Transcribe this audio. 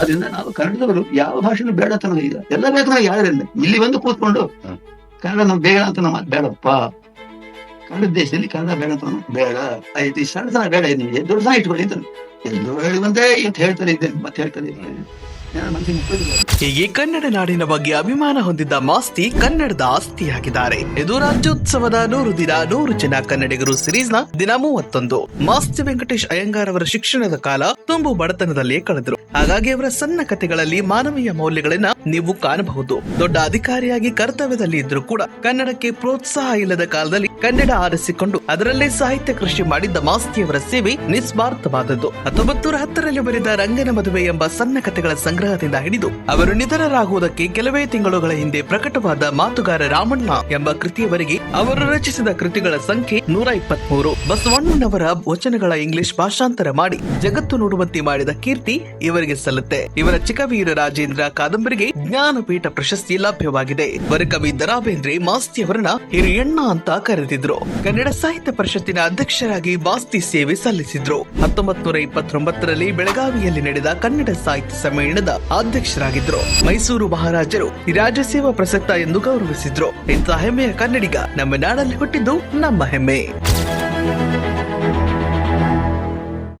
ಆದ್ರಿಂದ ನಾವು ಕನ್ನಡದವರು ಯಾವ ಭಾಷೆನೂ ಬೇಡ ಅಂತ ನಮಗೆ ಈಗ. ಎಲ್ಲ ಬೇಕು ನಾವು ಯಾರಿಲ್ಲ ಇಲ್ಲಿ ಬಂದು ಕೂತ್ಕೊಂಡು. ಕನ್ನಡ ನಮ್ಗೆ ಬೇಡ ಅಂತ ನಮ್ಮ ಬೇಡಪ್ಪ. ಕನ್ನಡ ದೇಶದಲ್ಲಿ ಕನ್ನಡ ಬೇಡ ಅಂತ ನಮ್ಮ ಬೇಡ. ಆಯ್ತು ಈ ಸಣ್ಣ ಸಣ್ಣ ಬೇಡ. ನಿಮಗೆ ದೊಡ್ಡ ಇಟ್ಕೊಳ್ಳಿ ಅಂತ. ಎಲ್ಲರೂ ಹೇಳಿ ಬಂದೆ ಅಂತ ಹೇಳ್ತಾರೆ ಇದ್ದೇನೆ. ಮತ್ತೆ ಹೇಳ್ತಾರೆ ಇದ್ದೇನೆ. ಮನಸ್ಸಿಗೆ. ಹೀಗೆ ಕನ್ನಡ ನಾಡಿನ ಬಗ್ಗೆ ಅಭಿಮಾನ ಹೊಂದಿದ್ದ ಮಾಸ್ತಿ ಕನ್ನಡದ ಆಸ್ತಿಯಾಗಿದ್ದಾರೆ. ಇದು ರಾಜ್ಯೋತ್ಸವದ ನೂರು ದಿನ, ನೂರು ಜನ ಕನ್ನಡಿಗರು ಸಿರೀಸ್ನ ದಿನ ಮೂವತ್ತೊಂದು. ಮಾಸ್ತಿ ವೆಂಕಟೇಶ್ ಅಯ್ಯಂಗಾರ್ ಅವರ ಶಿಕ್ಷಣದ ಕಾಲ ತುಂಬು ಬಡತನದಲ್ಲೇ ಕಳೆದರು. ಹಾಗಾಗಿ ಅವರ ಸಣ್ಣ ಕಥೆಗಳಲ್ಲಿ ಮಾನವೀಯ ಮೌಲ್ಯಗಳನ್ನ ನೀವು ಕಾಣಬಹುದು. ದೊಡ್ಡ ಅಧಿಕಾರಿಯಾಗಿ ಕರ್ತವ್ಯದಲ್ಲಿ ಇದ್ರು ಕೂಡ ಕನ್ನಡಕ್ಕೆ ಪ್ರೋತ್ಸಾಹ ಇಲ್ಲದ ಕಾಲದಲ್ಲಿ ಕನ್ನಡ ಆರಿಸಿಕೊಂಡು ಅದರಲ್ಲೇ ಸಾಹಿತ್ಯ ಕೃಷಿ ಮಾಡಿದ್ದ ಮಾಸ್ತಿಯವರ ಸೇವೆ ನಿಸ್ವಾರ್ಥವಾದದ್ದು. ಹತ್ತೊಂಬತ್ತು ಹತ್ತರಲ್ಲಿ ಬರೆದ ರಂಗನ ಮದುವೆ ಎಂಬ ಸಣ್ಣ ಕಥೆಗಳ ಸಂಗ್ರಹದಿಂದ ಹಿಡಿದು ಅವರು ನಿಧನರಾಗುವುದಕ್ಕೆ ಕೆಲವೇ ತಿಂಗಳುಗಳ ಹಿಂದೆ ಪ್ರಕಟವಾದ ಮಾತುಗಾರ ರಾಮಣ್ಣ ಎಂಬ ಕೃತಿಯವರೆಗೆ ಅವರು ರಚಿಸಿದ ಕೃತಿಗಳ ಸಂಖ್ಯೆ ನೂರ ಇಪ್ಪತ್ಮೂರು. ಬಸವಣ್ಣನವರ ವಚನಗಳ ಇಂಗ್ಲಿಷ್ ಭಾಷಾಂತರ ಮಾಡಿ ಜಗತ್ತು ನೋಡುವಂತೆ ಮಾಡಿದ ಕೀರ್ತಿ ಇವರಿಗೆ ಸಲ್ಲುತ್ತೆ. ಇವರ ಚಿಕ್ಕವೀರ ರಾಜೇಂದ್ರ ಕಾದಂಬರಿಗೆ ಜ್ಞಾನಪೀಠ ಪ್ರಶಸ್ತಿ ಲಭ್ಯವಾಗಿದೆ. ವರಕವಿ ದರಾಬೇಂದ್ರೆ ಮಾಸ್ತಿಯವರನ್ನ ಹಿರಿಯಣ್ಣ ಅಂತ ಕರೆದಿದ್ರು. ಕನ್ನಡ ಸಾಹಿತ್ಯ ಪರಿಷತ್ತಿನ ಅಧ್ಯಕ್ಷರಾಗಿ ಮಾಸ್ತಿ ಸೇವೆ ಸಲ್ಲಿಸಿದ್ರು. ಹತ್ತೊಂಬತ್ ನೂರ ಇಪ್ಪತ್ತೊಂಬತ್ತರಲ್ಲಿ ಬೆಳಗಾವಿಯಲ್ಲಿ ನಡೆದ ಕನ್ನಡ ಸಾಹಿತ್ಯ ಸಮ್ಮೇಳನದ ಅಧ್ಯಕ್ಷರಾಗಿದ್ರು ಮೈಸೂರು ಮಹಾರಾಜರು ರಾಜ್ಯಸೇವಾ ಪ್ರಸಕ್ತ ಎಂದು ಗೌರವಿಸಿದ್ರು. ಇಂತಹ ಹೆಮ್ಮೆಯ ಕನ್ನಡಿಗ ನಮ್ಮ ನಾಡಲ್ಲಿ ಹುಟ್ಟಿದ್ದು ನಮ್ಮ ಹೆಮ್ಮೆ.